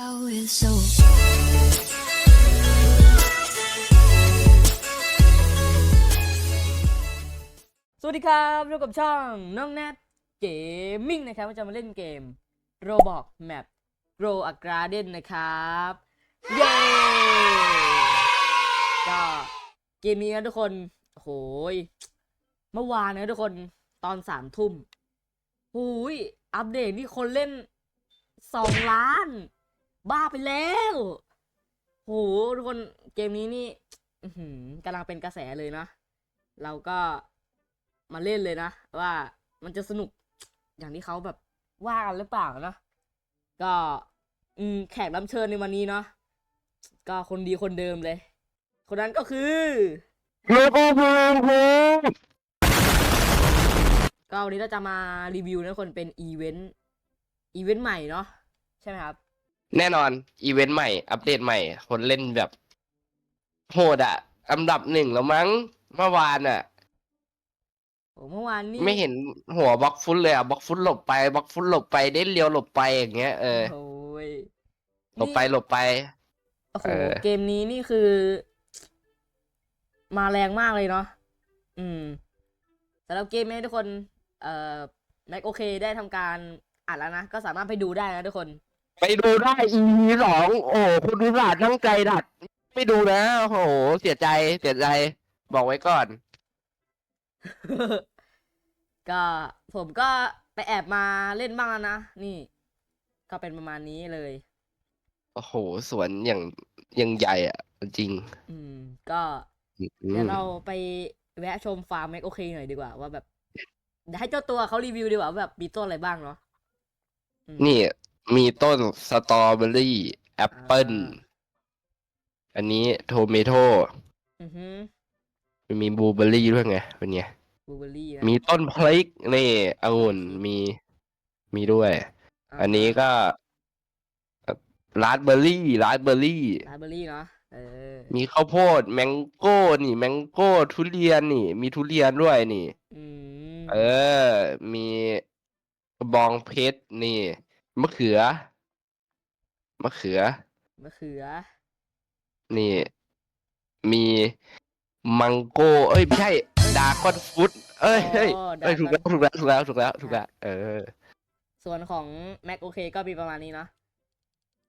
สวัสดีครับอยู่กับช่องน้องแนทเกมมิ่งนะครับว่าจะมาเล่นเกม Roblox Map Grow a Garden นะครับ เย้ ก็เกมนี้นะทุกคนโอ้โหยเมื่อวานนะทุกคนตอนสามทุ่มหูยอัปเดตนี่คนเล่นสองล้าน บ้าไปแล้ว โหทุกคนเกมนี้นี่อื้อหือกำลังเป็นกระแสเลยนะ เราก็มาเล่นเลยนะ ว่ามันจะสนุกอย่างที่เขาแบบว่ากันหรือเปล่านะ ก็อืมแขกรับเชิญในวันนี้เนาะก็คนดีคนเดิมเลย คนนั้นก็คือลูกภูมิภูมิก็วันนี้เราจะมารีวิวนะคนเป็นอีเวนต์อีเวนต์ใหม่เนาะใช่ไหมครับ แน่นอน อีเวนต์ใหม่ อัปเดตใหม่ คนเล่นแบบ โหดอะอันดับหนึ่งแล้วมั้งเมื่อวานอะโอ้เมื่อวานนี่ไม่เห็นหัวบล็อกฟุตเลยอะบล็อกฟุตหลบไปบล็อกฟุตหลบไปเด้นเลียวหลบไปอย่างเงี้ยเออโอ้ยหลบไปหลบไป โอ้โหเออ เกมนี้นี่คือ มาแรงมากเลยเนาะอืมสำหรับเกมนี้ทุกคน เอ่อแม็กโอเคได้ทำการอัดแล้วนะ ก็สามารถไปดูได้นะทุกคน ไปดูได้ EP สองโอ้โหคุณอุตส่าห์ตั้งใจดัด ไม่ดูนะ โอ้โห เสียใจเสียใจ บอกไว้ก่อน ก็ผมก็ไปแอบมาเล่นบ้างแล้วนะ นี่ ก็เป็นประมาณนี้เลย โอ้โห สวนอย่างอย่างใหญ่อะจริงอืม ก็อืเดี๋ยวมเราไปแวะชมฟาร์มแม็กโอเคหน่อยดีกว่าว่าแบบเดี๋ยวให้เจ้าตัวเขารีวิวดีกว่าว่าแบบมีต้นอะไรบ้างเนาะอืมนี่ มีต้นสตรอเบอรี่แอปเปิลอ่าอันนี้โทเมโตอือฮึมีบลูเบอรี่ด้วยไงเป็นไง บลูเบอร์รี่นะมีต้นพริกนี่องุ่นมีมีด้วยาอันนี้ก็ราสเบอร์รี่ราสเบอร์รี่ ราสเบอร์รี่เนาะเออมีข้าวโพดแมงโก้นี่ แมงโก้ทุเรียนนี่ มีทุเรียนด้วยนี่ อืมเออ มีกระบองเพชรนี่ มะเขือ มะเขือ มะเขือ นี่ มีมังโก้เอ้ยไม่ใช่ดาคอนฟุตเอ้ยเอ้ยอ๋อเอ้ยถูกแล้วถูกแล้วถูกแล้วถูกแล้วถูกแล้วเออ ส่วนของ Mac โอเคก็มีประมาณนี้เนาะ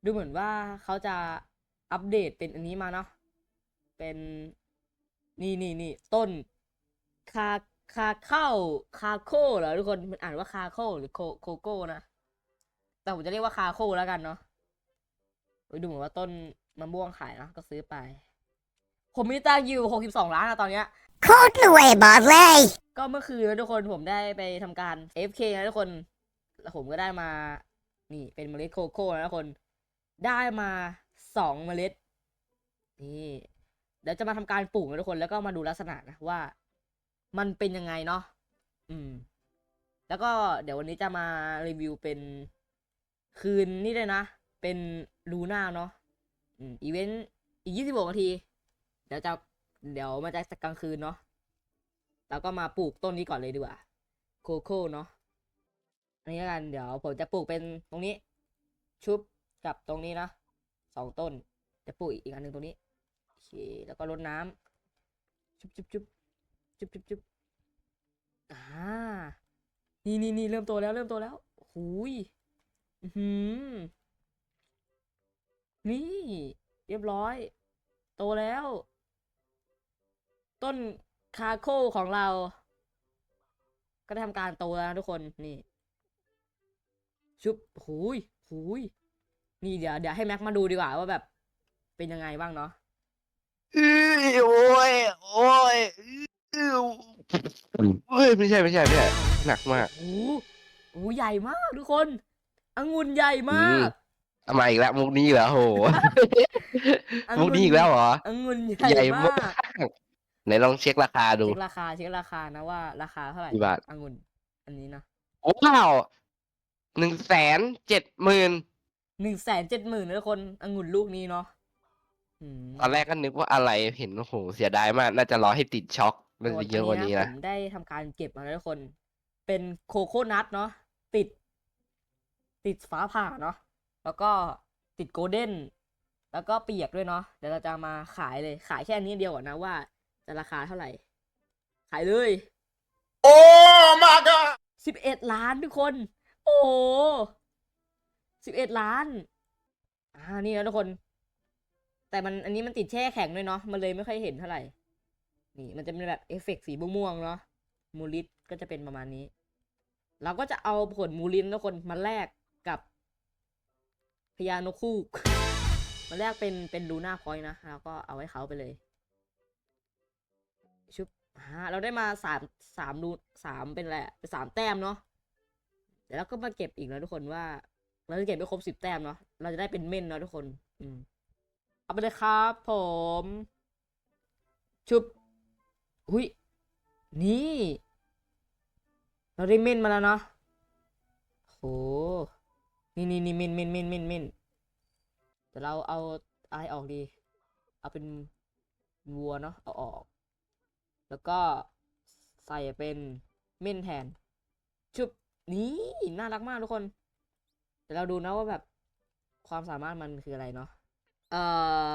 ดูเหมือนว่าเขาจะอัปเดตเป็นอันนี้มาเนาะเป็นนี่นี่นี่ต้น คาคาเข้าคาโคเหรอทุกคนมันอ่านว่าคาโคหรือโคโคโก้นะ แต่ผมจะเรียกว่าคาโคแล้วกันเนาะเฮ้ยดูเหมือนว่าต้นมะม่วงขายนะก็ซื้อไป ผมมีตังค์อยู่หกสิบสองล้านอะตอนเนี้ยโคตรรวยบอกเลย ก็เมื่อคืนนะทุกคนผมได้ไปทำการ AFK นะทุกคน แล้วผมก็ได้มา นี่เป็นเมล็ดโคโค่นะทุกคน ได้มาสองเมล็ด นี่เดี๋ยวจะมาทำการปลูกนะทุกคน แล้วก็มาดูลักษณะนะว่า มันเป็นยังไงเนาะ อืม แล้วก็เดี๋ยววันนี้จะมารีวิวเป็น คืนนี่เลยนะ เป็นลูน่าเนาะอีเวนต์อีกยี่สิบหกนาที เดี๋ยวจะเดี๋ยวมาจะกลางคืนเนาะแล้วก็มาปลูกต้นนี้ก่อนเลยดีกว่า โคโค่เนาะอันนี้ละกันเดี๋ยวผมจะปลูกเป็นตรงนี้ ชุบกับตรงนี้นะสองต้น จะปลูกอีกอันหนึ่งตรงนี้โอเคแล้วก็รดน้ำชุบชุบชุบชุบชุบชุบอ่านี่นี่นี่เริ่มโตแล้วเริ่มโตแล้ว หูย อือหือนี่ เรียบร้อย โตแล้ว ต้นคาโคของเรา ก็ได้ทำการโตแล้วนะทุกคนนี่ ชุบหูยหูยนี่เดี๋ยวเดี๋ยวให้แม็กมาดูดีกว่าว่าแบบ เป็นยังไงบ้างเนาะอื้อโอ้ยโอ้ยอื้อเฮ้ยไม่ใช่ไม่ใช่ไม่ใช่หนักมากโอ้โหโอ้โหใหญ่มากทุกคน องุ่นใหญ่มากเอามาอีกแล้วมุกนี้เหรอโหองุ่นมุกนี้อีกแล้วเหรอองุ่นใหใหญ่ญ่มามากกไหนลองเช็คราคาดู เช็คราคาเช็คราคานะว่าราคาเท่าไหร่กี่บาทองุ่นอันนี้นะว้าวหนึ่งแสนเจ็ดหมื่นหนึ่งแสนเจ็ดหมื่นนะทุกคนองุ่นลูกนี้เนาะอืมตอนแรกก็นึกว่าอะไรเห็นโอ้โหเสียดายมาก น่าจะรอให้ติดช็อกน่าจะเยอะกว่านี้นะผมได้ทำการเก็บมาแล้วทุกคน เป็นโคโคนัทเนาะติด ติดฟ้าผ่าเนาะแล้วก็ติดโกลเด้นแล้วก็เปียกด้วยเนาะเดี๋ยวเราจะมาขายเลยขายแค่นี้เดียวก่อนนะว่า จะราคาเท่าไหร่ ขายเลย Oh my god! สิบเอ็ดล้านทุกคน โอ้สิบเอ็ดล้านอ่านี่นะทุกคน แต่มันอันนี้มันติดแช่แข็งด้วยเนาะมันเลยไม่ค่อยเห็นเท่าไหร่ นี่มันจะเป็นแบบเอฟเฟกต์สีม่วงๆเนาะมูลิสก็จะเป็นประมาณนี้ เราก็จะเอาผลมูลินทุกคนมาแลก กับพญานกคู่มาแลกเป็นเป็นลูน่าพอยต์นะแล้วก็เอาไว้เขาไปเลยชุบอ่าเราได้มาสามสามรูสามเป็นอะไรอะเป็นสามแต้มเนาะเดี๋ยวเราก็มาเก็บอีกนะทุกคนว่า เราจะเก็บไม่ครบสิบแต้มเนาะเราจะได้เป็นเม่นเนาะทุกคน อืมเอาไปเลยครับ ผม ชุบหุยนี่ เราได้เม่นมาแล้วเนาะโห นี่นี่นี่เม่นเม่นเม่นเม่นเม่นแต่เราเอาอะไรออกดี เอาเป็นวัวเนาะเอาออก แล้วก็ใส่เป็นเม่นแทน ชุบนี่น่ารักมากทุกคนเดี๋ยวเราดูนะว่าแบบความสามารถมันคืออะไรเนาะเอ่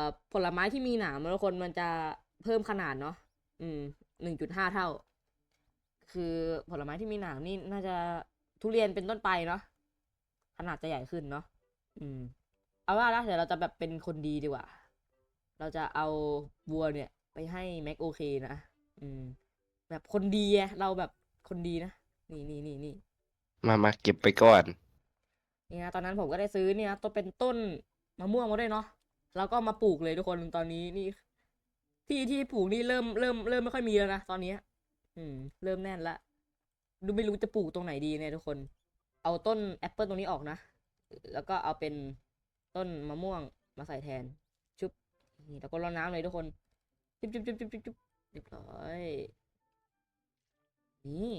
อผลไม้ที่มีหนามทุกคนมันจะเพิ่มขนาดเนาะอืมหนึ่งจุดห้าเท่า คือผลไม้ที่มีหนามนี่น่าจะทุเรียนเป็นต้นไปเนาะ ขนาดจะใหญ่ขึ้นเนาะอืม เอาว่าละเดี๋ยวเราจะแบบเป็นคนดีดีกว่า เราจะเอาวัวเนี่ย ไปให้แม็กโอเคนะ อืม แบบคนดีอะเราแบบคนดีนะ นี่นี่นี่นี่ มามาเก็บไปก่อนนี่นะตอนนั้นผมก็ได้ซื้อเนี่ยต้นเป็นต้นมะม่วงมาด้วยเนาะแล้วก็มาปลูกเลยทุกคนตอนนี้นี่ ที่ที่ปลูกนี่เริ่มเริ่มเริ่มไม่ค่อยมีแล้วนะตอนนี้ อืม เริ่มแน่นละดูไม่รู้จะปลูกตรงไหนดีเนี่ยทุกคน เอาต้นแอปเปิลตรงนี้ออกนะ แล้วก็เอาเป็นต้นมะม่วงมาใส่แทน ชุบ นี่แล้วก็รดน้ำเลยทุกคน จุบจุบจุบจุบจุบจุบเรียบร้อย นี่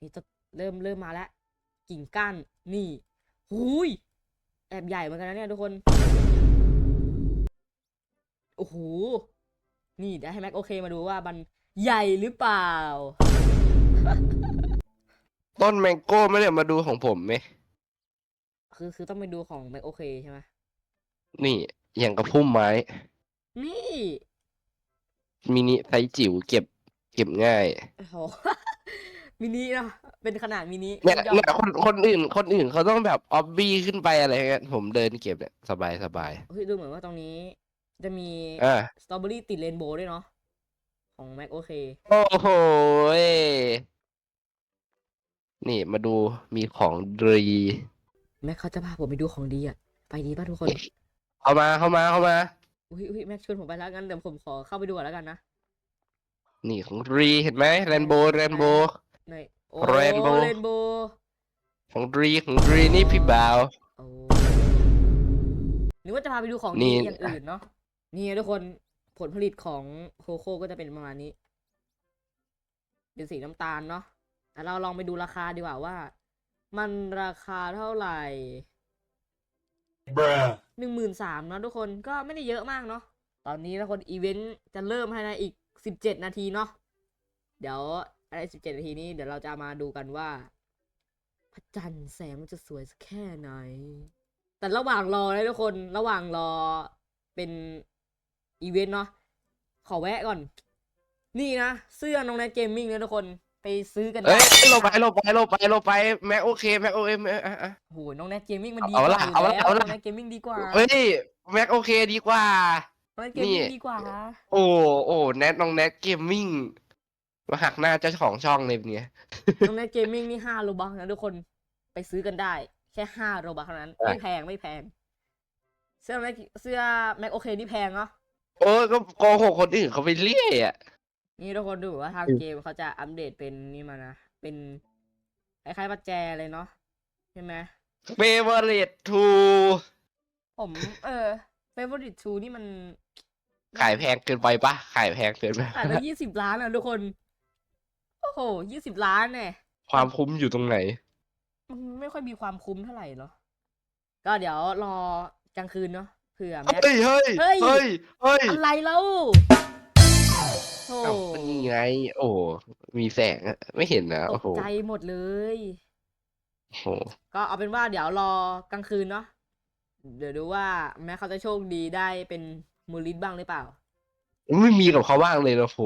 นี่จะเริ่มเริ่มมาแล้ว กิ่งก้าน นี่หุยแอบใหญ่เหมือนกันนะเนี่ยทุกคน โอ้โห นี่เดี๋ยวให้แม็กโอเคมาดูว่ามันใหญ่หรือเปล่า ต้นแมงโก้ไม่ได้มาดูของผมไหมคือคือต้องไปดูของแม็กโอเคใช่ไหมนี่อย่างกับพุ่มไม้ นี่ มินิไซส์จิ๋วเก็บ เก็บง่าย โอ้โห มินิเนาะเป็นขนาดมินิเนี่ยสุดยอดเนี่ยคนคนอื่น คนอื่นเขาต้องแบบออบบี้ขึ้นไปอะไรเงี้ยผมเดินเก็บเนี่ยสบายสบายเฮ้ยดูเหมือนว่าตรงนี้ จะมีอ่าสตรอเบอรี่ติดเรนโบว์ด้วยเนาะของแม็กโอเค โอ้โหย นี่มาดูมีของดีแม็กเขาจะพาผมไปดูของดีอะไปดีป่ะทุกคน เข้ามาเข้ามาเข้ามา อุ้ยอุ้ยแม็กชวนผมไปแล้วงั้นเดี๋ยวผมขอเข้าไปดูก่อนแล้วกันนะนี่ของดีเห็นไหมแรนโบแรนโบในโอ้ Rainbow เรนโบของดีของดีนี่พี่บ่าว โอ้นึกว่าจะพาไปดูของนี่ ดีอย่างอื่นเนาะนี่ทุกคนผลผลิตของโคโค่ก็จะเป็นประมาณนี้ เป็นสีน้ำตาลเนาะ แต่เราลองไปดูราคาดีกว่าว่า มันราคาเท่าไหร่ Bruh. หนึ่งหมื่นสามเนาะทุกคนก็ไม่ได้เยอะมากเนาะตอนนี้ทุกคนอีเวนต์จะเริ่มภายในอีกสิบเจ็ดนาทีเนาะเดี๋ยวอะไรสิบเจ็ดนาทีนี้เดี๋ยวเราจะมาดูกันว่าพระจันทร์แสงมันจะสวยสักแค่ไหน แต่ระหว่างรอนะทุกคนระหว่างรอเป็นอีเวนต์เนาะขอแวะก่อน นี่นะ เสื้อน้องแนทเกมมิ่งนะทุกคน ไปซื้อกันเอ้ได้ยลงไปลงไปลงไปลงไปแม็กโอเคแม็กโอเอ็มอะอะโหน้องแนทเกมมิ่งมันดีกเอาว่าละอยู่เอาละแล้วเอาน้ละองแนทเกมมิ่งดีกว่าเฮ้ยแม็กโอเคดีกว่า น้องแนทเกมมิ่งนี่ดีกว่าโอ้โอ้แนทน้องแนทเกมมิ่งมาหักหน้าเจ้าของช่องเลยเนี่ย น้องแนทเกมมิ่งนี่ห้าโลบักนะทุกคนไปซื้อกันได้ แค่ห้าโลบักเท่านั้นอะไม่แพงไม่แพง เสื้อแม็กเสื้อแม็กโอเคนี่แพงเนาะ โอ้ยก็โกหกคนอื่นเขาไปเรื่อยอะ นี่ทุกคนดูว่าทางเกมเขาจะอัปเดตเป็นนี่มานะ เป็นคล้ายๆปัจแจเลยเนาะใช่ไหมเฟเวอร์เรตทูผม เออ favorite two นี่มัน ขายแพงเกินไปปะขายแพงเกินไปขายไปยี่สิบล้านอะทุกคน โอ้โหยี่สิบล้านเนี่ยความคุ้มอยู่ตรงไหนมันไม่ค่อยมีความคุ้มเท่าไหร่เนาะก็เดี๋ยวรอกลางคืนเนาะเผื่อแม็กเฮ้ยเฮ้ยเฮ้ยเฮ้ยเฮ้ยอะไรแล้ว โอ้เอ้าก็นี่ไง โอ้มีแสงอะไม่เห็นนะตโอ้กโหใจหมดเลย โอ้โหก็เอาเป็นว่าเดี๋ยวรอกลางคืนเนาะเดี๋ยวดูว่าแม้เขาจะโชคดีได้เป็นมูลิสบ้างหรือเปล่า ไม่มีกับเขาบ้างเลยนะโฟ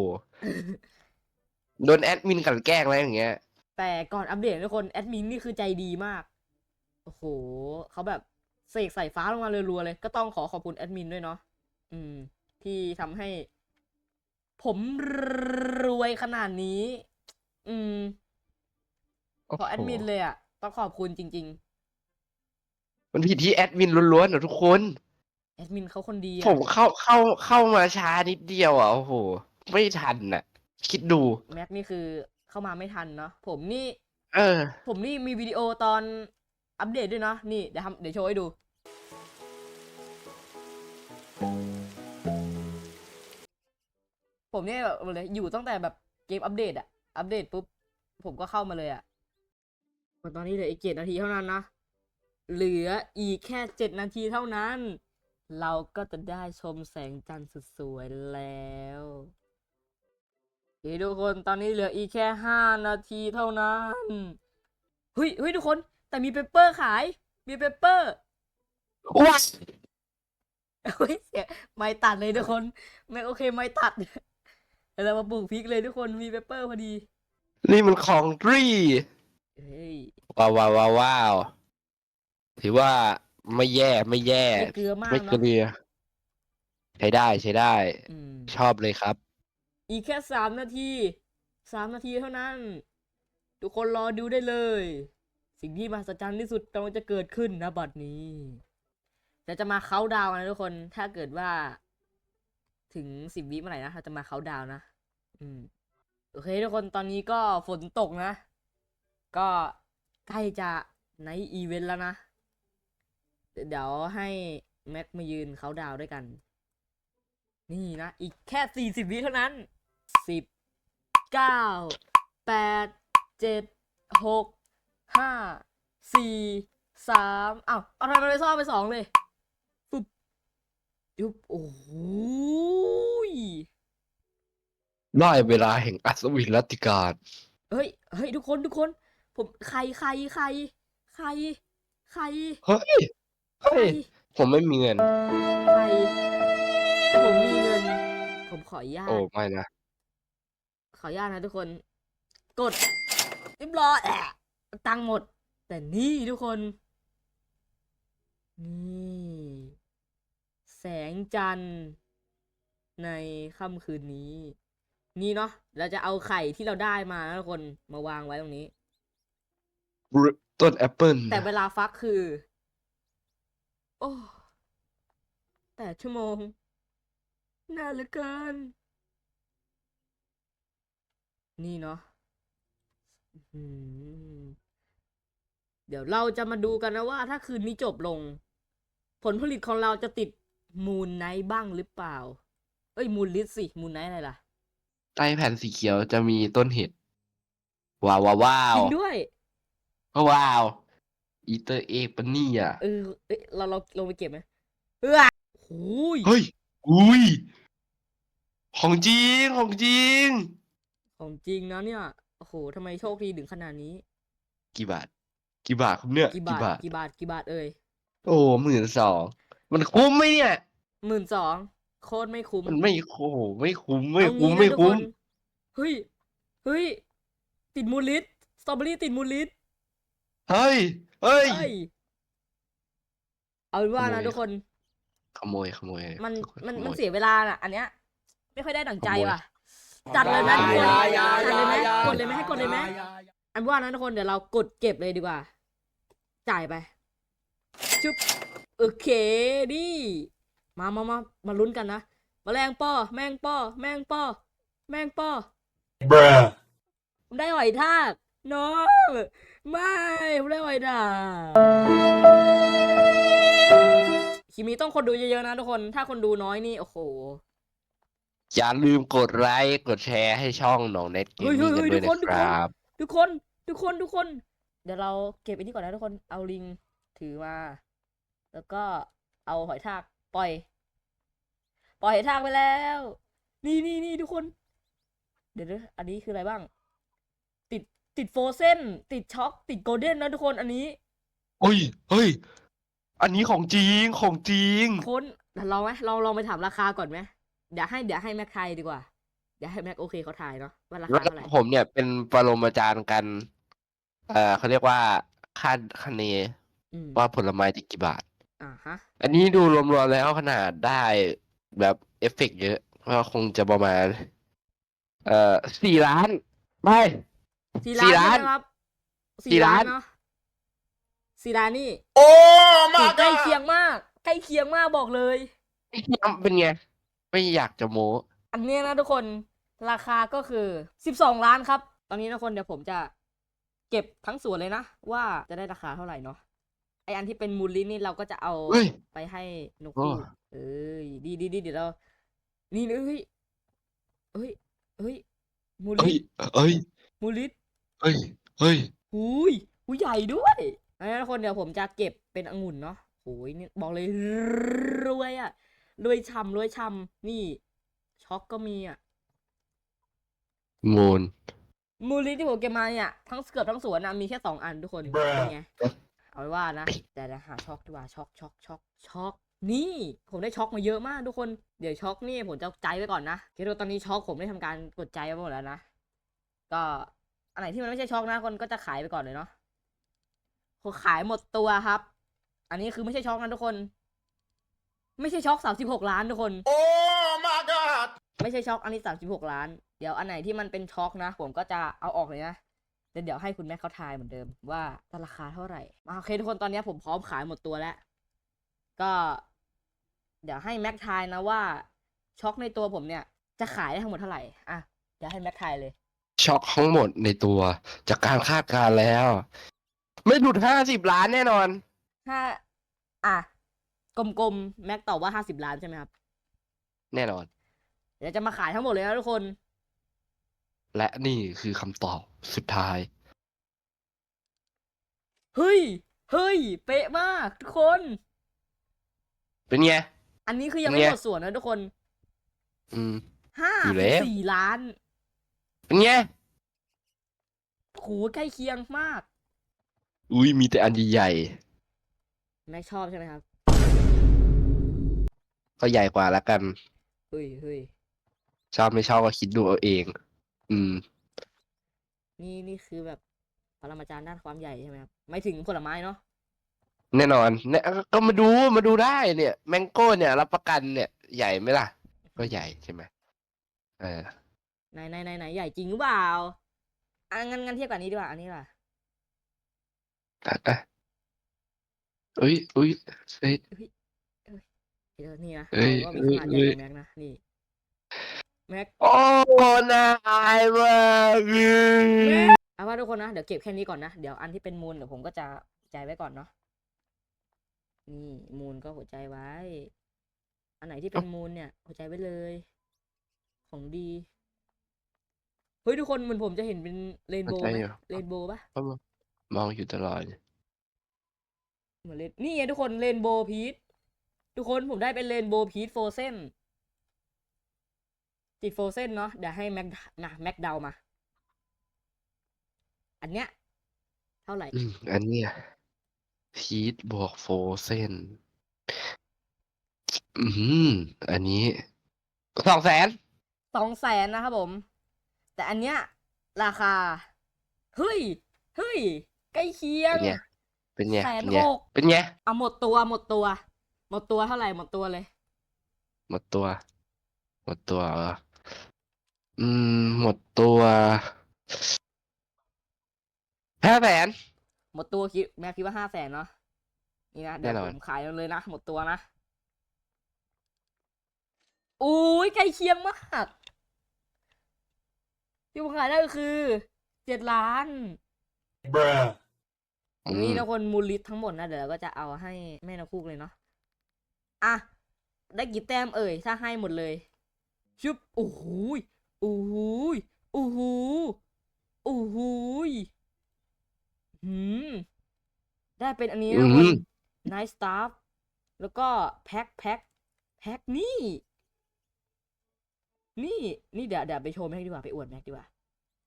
โดนแอดมินกลันแกล้งอะไรอย่างเงี้ย แต่ก่อนอัปเดตทุกคนแอดมินนี่คือใจดีมาก โอ้โหเขาแบบเสกใส่ฟ้าลงมาเลยรัวๆเลย ก็ต้องขอขอบคุณแอดมินด้วยเนาะอืม ที่ทำให้ ผมรวยขนาดนี้ อืมเพราะแอดมินเลยอะ ต้องขอบคุณจริงมันผิดที่แอดมินล้วนๆนะทุกคนๆแอดมินเขาคนดีผอะมเข้าเข้าเข้ามาช้านิดเดียวอะโอ้โห ไม่ทันน่ะ คิดดู แม็กนี่คือเข้ามาไม่ทันเนาะผมนี่ เออ ผมนี่มีวิดีโอตอนอัปเดตด้วยเนาะนี่เดี๋ยวทำเดี๋ยวโชว์ให้ดู ผมเนี่ยแบบเลยอยู่ตั้งแต่แบบเกมอัปเดตอะอัปเดตปุ๊บผมก็เข้ามาเลยอะตอนนี้เหลืออีกเจ็ดนาทีเท่านั้นนะ เหลืออีกแค่เจ็ดนาทีเท่านั้น เราก็จะได้ชมแสงจันทร์สุดสวยแล้วเฮ้ยทุกคนตอนนี้เหลืออีกแค่ห้านาทีเท่านั้นเฮ้ยเฮ้ยทุกคน แต่มีเปเปอร์ขาย มีเปเปอร์ว้าเฮ้ยเสียไม่ตัดเลยทุกคนไม่โอเคไม่ตัด เดี๋ยวเรามาปลูกพริกเลยทุกคนมีเปเปอร์พอดี นี่มันของดรีเฮ้ยว้าวว้าวว้าวว้าวถือว่าไม่แย่ไม่แย่ ไม่เกลือมากไม่เนเกอะลียใช้ได้ใช้ได้ อืมชอบเลยครับ อีกแค่สามนาทีสามนาทีเท่านั้น ทุกคนรอดูได้เลย สิ่งที่มหัศจรรย์ที่สุดกำลังจะเกิดขึ้นนะบัดนี้เดี๋ยวจะมาเขาน์ดาวน์นะทุกคนถ้าเกิดว่า ถึงสิบวิเมื่อไหร่นะเราจะมาเขาน์ดาวน์นะ อืมโอเคทุกคนตอนนี้ก็ฝนตกนะ ก็ใกล้จะในอีเวนต์แล้วนะ เดี๋ยวให้แม็กมายืนเขาดาวด้วยกัน นี่นะ อีกแค่สี่สิบวิเท่านั้นสิบเก้าแปดเจ็ดหกห้าสี่สามอ้าวเอาทำไมมันไปซ่อนไปสองเลยปุ๊บยุบโอ้ย ได้เวลาแห่งอัศวินรัตติการเฮ้ย เฮ้ย ทุกคน ทุกคน ผมใครใครใคร ใคร ใคร เฮ้ย ใคร เฮ้ย ผมไม่มีเงิน ใคร ผมมีเงิน ผมขออนุญาต โอ้ไม่นะ ขออนุญาตนะทุกคน กดเรียบร้อยแอะตังค์หมด แต่นี่ทุกคน นี่ แสงจันทร์ในค่ำคืนนี้ นี่เนาะเราจะเอาไข่ที่เราได้มานะทุกคนมาวางไว้ตรงนี้ ต้นแอปเปิลแต่เวลาฟักคือ โอ้แปดชั่วโมงนานเหลือเกิน นี่เนาะอื้อหือเดี๋ยวเราจะมาดูกันนะว่า ถ้าคืนนี้จบลง ผลผลิตของเราจะติดมูนไนท์บ้างหรือเปล่า เอ้ยมูนลิสสิ มูนไนท์อะไรล่ะ ใต้แผ่นสีเขียวจะมีต้นเห็ดว้าวว้าวว้าวจริงด้วยว้าวอีเตอร์เอ็กปะเนี่ยเออเอ้ยเราเราลงไปเก็บไหมเออโอ้ยเฮ้ยอุ้ยของจริงของจริง ของจริงนะเนี่ยโอ้โหทำไมโชคดีถึงขนาดนี้ กี่บาท กี่บาทครับเนี่ยกี่บาทกี่บาทกี่บาทเอ่ยโอ้หมื่นสองมันคุ้มไหมเนี่ยหมื่นสอง โคตรไม่คุ้มมันไม่โอ้โหไม่คุ้มไม่เอาคุ้มงี้นะไม่ทุกคุ้มนเฮ้ยเฮ้ย ติดมูลลิสสตรอเบอรี่ติดมูลลิสเฮ้ยเฮ้ยเฮ้ย เอาเป็นว่าขโมนะยทุกคน ขโมยขโมยมันขโยมันขโมันเสียเวลาน่ะ อันเนี้ย ไม่ค่อยได้ดั่งใจขโมยว่ะ จัดเลยไหมทุกคนอย่าจัดเลยไหมอย่ากดเลยไหมให้กดเลยไหมอันว่านะทุกคนเดี๋ยวเรากดเก็บเลยดีกว่า จ่ายไปชุบโอเคดิ มามามามาลุ้นกันนะมแมลงป้อ แมงป้อ แมงป้อ แมงป้อ Bruh. ผมได้หอยทากน้องไม่ผมได้หอยทากคลิปนี้ต้องคนดูเยอะๆนะทุกคน ถ้าคนดูน้อยนี่โอ้โห อย่าลืมกดไลค์กดแชร์ให้ช่องหนองเน็ตเกมเฮ้ยมิ่งเฮ้กันยด้วยทุกคนนะทุกคคนรับทุกคน ทุกคน ทุกคน เดี๋ยวเราเก็บไอันนี้ก่อนนะทุกคน เอาลิงถือมา แล้วก็เอาหอยทากปล่อย ปล่อยหอยทากไปแล้ว นี่นี่นี่ทุกคน เดี๋ยวนะอันนี้คืออะไรบ้าง ติดติดโฟเซนติดช็อก ติดโกลเด้นนะทุกคนอันนี้เฮ้ย เฮ้ย อันนี้ของจริง ของจริงคนเดี๋ยวลองไหมลองลองไปถามราคาก่อนไหมเดี๋ยวให้เดี๋ยวให้แม็กไทยดีกว่า เดี๋ยวให้แม็กโอเคเขาทายเนาะว่าราคาเท่าไหร่ ผมเนี่ยเป็นปรมาจารย์กัน เอ่อเขาเรียกว่าคาดคะเนอืมว่าผลไม้จะกี่บาท อ่าฮะ อันนี้ดูรวมๆแล้วขนาดได้ แบบเอฟเฟกต์เยอะก็คงจะประมาณ เอ่อสี่ล้านไม่ สี่สี่ล้านล้านใช่ไหมครับสี่ล้านเนาะสี่ล้านนี่ Oh สี่ my ใกล้เคีย god! งมาก ใกล้เคียงมากบอกเลย เป็นไง ไม่อยากจะโม้อันเนี้ยนะทุกคนราคาก็คือสิบสองล้านครับ ตอนนี้นะทุกคนเดี๋ยวผมจะเก็บทั้งส่วนเลยนะ ว่าจะได้ราคาเท่าไหร่เนาะไออันที่เป็นมูลลินี่เราก็จะเอาเฮ้ยไปให้นกโอ้คู่เอ้ยดีดีดีเดี๋ยวเรา นี่เอ้ยเอ้ยเอ้ยมูลเอ้ลิยเอ้ยมูลลิเอ้ยเฮ้ยหุยหุยใหญ่ด้วยอันนี้นทุกคนเดี๋ยวผมจะเก็บเป็นองุ่นเนาะโอ้ยนี่บอกเลยรวยอะรวยช่ำรวยช่ำนี่ ช็อกก็มีอะมูล มูลลิที่ผมเก็บมาเนี่ย ทั้งเกือบทั้งสวนนะมีแค่สองอันทุกคน Bruh เป็นไง เอาไว้ว่านะ แต่เดี๋ยวหาช็อกดีกว่าช็อกช็อกช็อกช็อกนี่ผมได้ช็อกมาเยอะมากทุกคนเดี๋ยวช็อกนี่ผมจะใจไว้ก่อนนะคิดว่าตอนนี้ช็อกผมได้ทำการกดใจไว้หมดแล้วนะก็อันไหนที่มันไม่ใช่ช็อกนะคนก็จะขายไปก่อนเลยเนาะผมขายหมดตัวครับ อันนี้คือไม่ใช่ช็อกนะทุกคน ไม่ใช่ช็อกสามสิบหกล้านทุกคน Oh my god! ไม่ใช่ช็อกอันนี้สามสิบหกล้าน เดี๋ยวอันไหนที่มันเป็นช็อกนะ ผมก็จะเอาออกเลยนะ เดี๋ยวเดี๋ยวให้คุณแม่เขาทายเหมือนเดิมว่าจะราคาเท่าไหร่มาโอเคทุกคนตอนนี้ผมพร้อมขายหมดตัวแล้ว ก็ เดี๋ยวให้แม็กทายนะว่า ช็อกในตัวผมเนี่ย จะขายได้ทั้งหมดเท่าไหร่อะเดี๋ยวให้แม็กทายเลยช็อกทั้งหมดในตัว จากการคาดการณ์แล้ว ไม่หลุดห้าสิบล้านแน่นอนถ้าอะกลมๆแม็กตอบว่าห้าสิบล้านใช่ไหมครับ แน่นอนเดี๋ยวจะมาขายทั้งหมดเลยนะทุกคน และนี่คือคำตอบสุดท้าย เฮ้ย เฮ้ย เป๊ะมากทุกคน เป็นไง อันนี้คือยังไม่เป็นไงหมดส่วนนะทุกคนอืม ห้าอยู่แล้ว สี่ล้าน เป็นไงโหใกล้เคียงมาก อุ้ยมีแต่อันใหญ่แม็กชอบใช่ไหมครับๆก็ใหญ่กว่าแล้วกัน เฮ้ยเฮ้ยชอบไม่ชอบก็คิดดูเอาเอง อืม นี่นี่คือแบบปรมาจารย์ด้านความใหญ่ใช่ไหมครับไม่ถึงผลไม้เนาะแน่นอนเนี่ยก็มาดูมาดูได้เนี่ยแมงโก้เนี่ย รับประกันเนี่ย ใหญ่ไหมล่ะ ก็ใหญ่ใช่ไหมเออไหนไหนไหนไหนใหญ่จริงหรือเปล่าอะงั้นงั้นเทียบกับอันนี้ดีกว่าอันนี้ล่ะอะอะอุ้ยอุ้ยเฮ้ย เดี๋ยวนี่นะเอ้ย ว่ามีขนาดใหญ่เอ้ยกว่าแม็กนะนี่ แม็กโอ้น่าอายมากเลยเอาว่าทุกคนนะ เดี๋ยวเก็บแค่นี้ก่อนนะ เดี๋ยวอันที่เป็นมูลเดี๋ยวผมก็จะใจไว้ก่อนเนาะ นี่มูลก็หัวใจไว้ อันไหนที่เป็นมูลเนี่ย หัวใจไว้เลย ของดี เฮ้ยทุกคนเหมือนผมจะเห็นเป็นเรนโบว์ไหมเรนโบว์ปะมองอยู่ตลอดเหมือนเรนนี่ไงทุกคนเรนโบว์พีททุกคนผมได้เป็นเรนโบว์พีทโฟเซน ติดโฟเซนเนาะเดี๋ยวให้แม็กนะแม็กเดามา อันเนี้ย เท่าไหร่อืมอันเนี้ยพีทบวกโฟเซนอืมอันนี้สองแสนสองแสนนะครับผม แต่อันเนี้ย ราคา เฮ้ย เฮ้ย ใกล้เคียเป็งนไงเป็นไงแสนเป็นไงหกเป็นไงเอาหมดตัวหมดตัว หมดตัวเท่าไหร่หมดตัวเลย หมดตัว หมดตัวเหรอ อืม หมดตัวห้าแสน หมดตัวคิดแม่คิดว่าห้าแสนเนาะนี่นะเดี๋ยวแน่นอน ผมขายมันเลยนะหมดตัวนะอุ้ยใกล้เคียงมากที่ผมขายได้ก็คือเจ็ดล้าน Bruh. อืนี่มนะคนมูลลิตทั้งหมดนะเดี๋ยวเราก็จะเอาให้แม่นกคูกเลยเนาะอะได้กี่แต้มเอ่ยถ้าให้หมดเลยชุบโอ้โหยโอ้โหยโอ้โหโอ้โหยหืมได้เป็นอันนี้นะคน Nice Stuff แล้วก็แพ็คแพ็คแพ็คนี่ นี่นี่เดี๋ยวเดี๋ยวไปโชว์แม็กดีกว่าไปอวดแม็กดีกว่า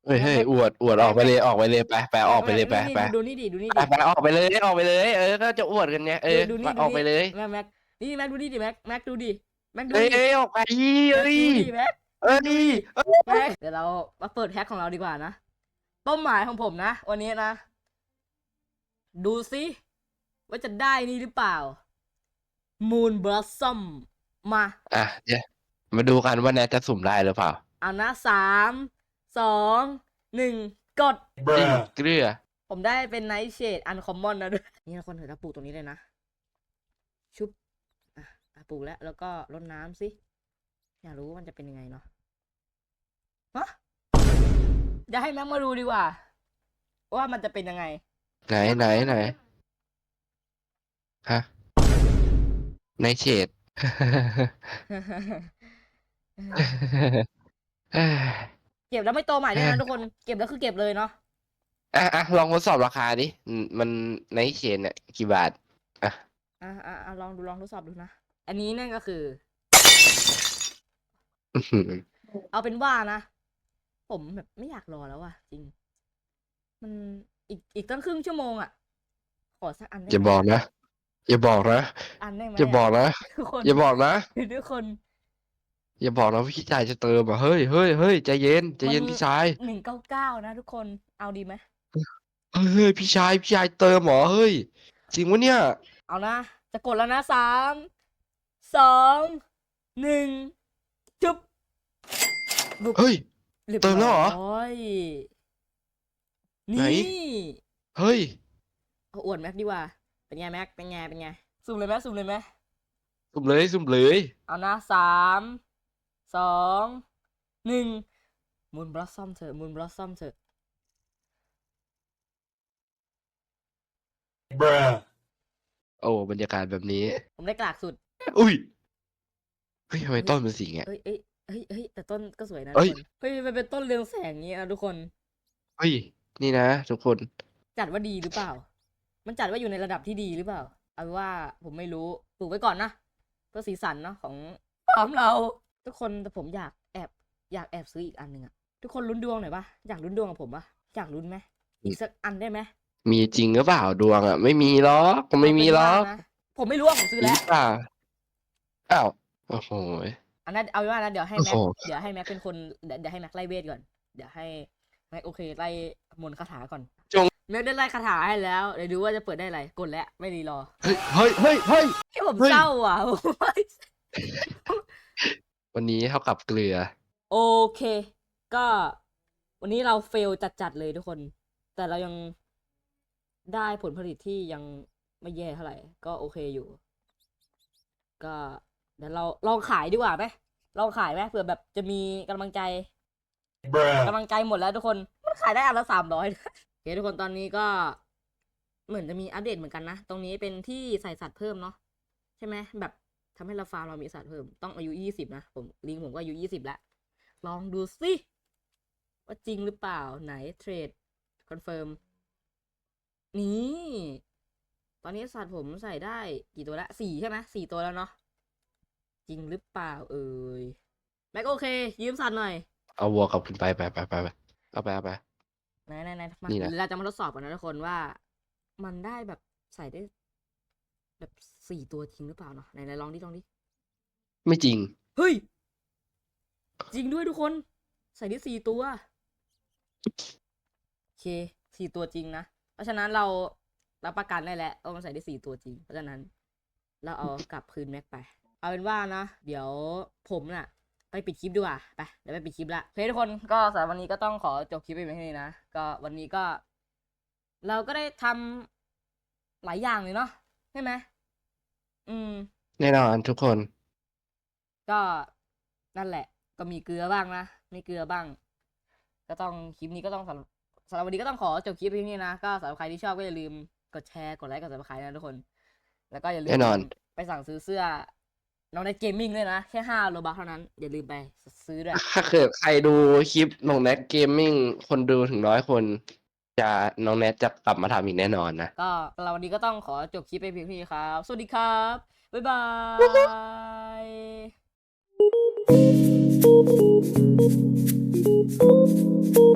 เฮ้ยเฮ้ยอวดอวดออกไปเลยออกไปเลยไปไปออกไปเลยไปนี่ไปดูนี่ดิดูนี่ไปดิไปออกไปเลยออกไปเลย เออก็จะอวดกันเนี่ยเออดูนี่ออกไปเลยแม็กแม็กนี่แม็กดูนี่ดิแม็กแม็กดูดิแม็กดูเอ้ยดิเอ้ยออกไปเอ้ยดูดิแม็ก เอ้ยแม็กเดี๋ยวเรามาเปิดแฮกของเราดีกว่านะเป้าหมายของผมนะ วันนี้นะ ดูซิว่าจะได้นี่หรือเปล่า Moon Blossom มา อะเดี๋ยวมาดูกันว่าแนทจะสุ่มได้หรือเปล่า เอานะสามสองหนึ่งกดจริง Bruh. เกลือผมได้เป็นไนท์เชดอันคอมมอนนะด้วย นี่นะคนเถือจะปลูกตรงนี้เลยนะ ชุบอะอะปลูกแล้ว แล้วก็รดน้ำสิ อยากรู้ว่ามันจะเป็นยังไงเนาะ ฮะเดี๋ยวให้แม็กมาดูดีกว่า ว่ามันจะเป็นยังไง ไหนไหนไหนฮะในเฉด เก็บแล้วไม่โตใหม่ด้วยนะทุกคน เก็บแล้วคือเก็บเลยเนาะ อะอะลองทดสอบราคาดิอืมมันในเฉดเนี่ยกี่บาทอะอะอะอะลองดูลองทดสอบดูนะ อันนี้นั่นก็คือ อื้อหือเอาเป็นว่านะ ผมแบบไม่อยากรอแล้วว่ะจริง มันอีกอีกตั้งครึ่งชั่วโมงอะขอสักอันได้อย่าไหมบอกนะ อย่าบอกนะ อันได้ไหมอย่าบอกนะ ทุกคนอย่าบอกนะ ทุกคน อย่าบอกนะพี่ชายจะเติมอะเฮ้ยเฮ้ยเฮ้ยใจเย็นใจเย็นมัน พี่ชายหนึ่งเก้าเก้านะทุกคนเอาดีไหมเฮ้ยเฮ้ยพี่ชายพี่ชายเติมเหรอเฮ้ยจริงวะเนี่ย เอานะ จะกดแล้วนะสามสองหนึ่งจุ๊บบุบเฮ้ย รียบเติมแล้วเหรอร้ยไหน นี่เฮ้ย เอาอวดแม็กดีกว่า เป็นไงแม็ก เป็นไง เป็นไงซูมเลยไหมซูมเลยไหม สุ่มเลยสุ่มเลยเอานะสาม สอง หนึ่งมูนบลัซซัมเถอะมูนบลัซซัมเถอะ Bruh. โอ้บรรยากาศแบบนี้ ผมได้กลากสุด อุ้ยเฮ้ยทำไมต้นเป็นสีเงี้ยเอ้ยเอ้ย เอ้ยเอ้ยแต่ต้นก็สวยนะเอ้ทุกยคนเฮ้ยมันเป็นต้นเรืองแสงอย่างงี้นะทุกคน เฮ้ย นี่นะทุกคน จัดว่าดีหรือเปล่า มันจัดว่าอยู่ในระดับที่ดีหรือเปล่า เอาเป็นว่าผมไม่รู้ ปลูกไว้ก่อนนะ เพื่อสีสันเนาะของพร้อมเรา ทุกคนแต่ผมอยากแอบอยากแอบซื้ออีกอันหนึ่งอะทุกคนลุ้นดวงหน่อยปะอยากลุ้นดวงกับผมปะอยากลุ้นไหมอีกสักอันได้ไหมมีจริงหรือเปล่าดวงอะ ไม่มีหรอกไม่มีหรอกเาเป็นว่านะผมไม่รู้ว่าผมซื้อหรืแล้วอเปล่าอ้าวโอ้โห อันนั้นเอาเป็นว่านะเดี๋ยวให้โอ้แม็กโห เดี๋ยวให้แม็กเป็นคนเดี๋ยวเดี๋ยวให้แม็กไล่เวทก่อน เดี๋ยวให้แม็กโอเคไล่มนต์คาถาก่อนจง แม็กได้ไล่คาถาให้แล้วเดี๋ยวดูว่าจะเปิดได้อะไรกดแล้วไม่รีรอเฮ้ยเฮ้ยเฮ้ยเฮ้ย ให้ผมเฮ้ย เศร้าอะ วันนี้เท่ากับเกลือ โอเค ก็วันนี้เราเฟลจัดๆเลยทุกคน แต่เรายังได้ผลผลิตที่ยังไม่แย่เท่าไหร่ ก็โอเคอยู่ ก็ เดี๋ยวเราลองขายดีกว่าไหมลองขายไหมเผื่อแบบจะมีกำลังใจ Bruh. กำลังใจหมดแล้วทุกคนมันขายได้อันละสามร้อยโอเคทุกคนตอนนี้ก็เหมือนจะมีอัปเดตเหมือนกันนะ ตรงนี้เป็นที่ใส่สัตว์เพิ่มเนาะใช่ไหมแบบทำให้เราฟาร์มเรามีสัตว์เพิ่มต้องอายุยี่สิบนะผมลิงผมก็อายุยี่สิบแล้ว ลองดูสิว่าจริงหรือเปล่าไหนเทรดคอนเฟิร์มนี่ ตอนนี้สัตว์ผมใส่ได้กี่ตัวละสี่ใช่ไหมสี่ตัวแล้วเนาะ จริงหรือเปล่าเอ่ยแม็กโอเค ยืมสัตว์หน่อยเอาวัวกลับขึ้นไปไปไปไปไปเอาไปเอาไป ไหนไหนไหนมานี่นะ เราจะมาทดสอบกันนะทุกคนว่า มันได้แบบใส่ได้ แบบสี่ตัวจริงหรือเปล่าเนาะไหนไหนลองดิลองดิไม่จริง เฮ้ย จริงด้วยทุกคน ใส่ได้สี่ตัวโอเคสี่ตัวจริงนะ เพราะฉะนั้นเรารับประกันได้แล้วว่ามันใส่ได้สี่ตัวจริง เพราะฉะนั้น เราเอากลับคืนแม็กไป เอาเป็นว่านะ เดี๋ยวผมน่ะ ไปปิดคลิปดีกว่าไปเดี๋ยวไปปิดคลิปละโอเคทุกคนก็สำหรับวันนี้ก็ต้องขอจบคลิปไปเพียงเท่านี้นะก็วันนี้ก็ เราก็ได้ทำหลายอย่างเลยเนาะใช่ไหมอืม แน่นอนทุกคน ก็นั่นแหละ ก็มีเกลือบ้างนะไม่เกลือบ้าง ก็ต้องคลิปนี้ก็ต้องสำหรับสำหรับวันนี้ก็ต้องขอจบคลิปเพียงนี้นะก็สำหรับใครที่ชอบก็อย่าลืมกดแชร์กดไลค์กดซับสไครต์นะทุกคน แล้วก็อย่าลืมแน่นอน ไปสั่งซื้อเสื้อ น้องในเกมมิ่งด้วยนะ แค่ห้าโลบัคเท่านั้น อย่าลืมไปซื้อด้วยถ้าเกิดใครดูคลิปน้องแนทเกมมิ่งคนดูถึงร้อยคน จะน้องแนทจะกลับมาทำอีกแน่นอนนะ ก็สำหรับวันนี้ก็ต้องขอจบคลิปไปเพียงเท่านี้ครับ สวัสดีครับ บ๊ายบา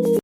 ย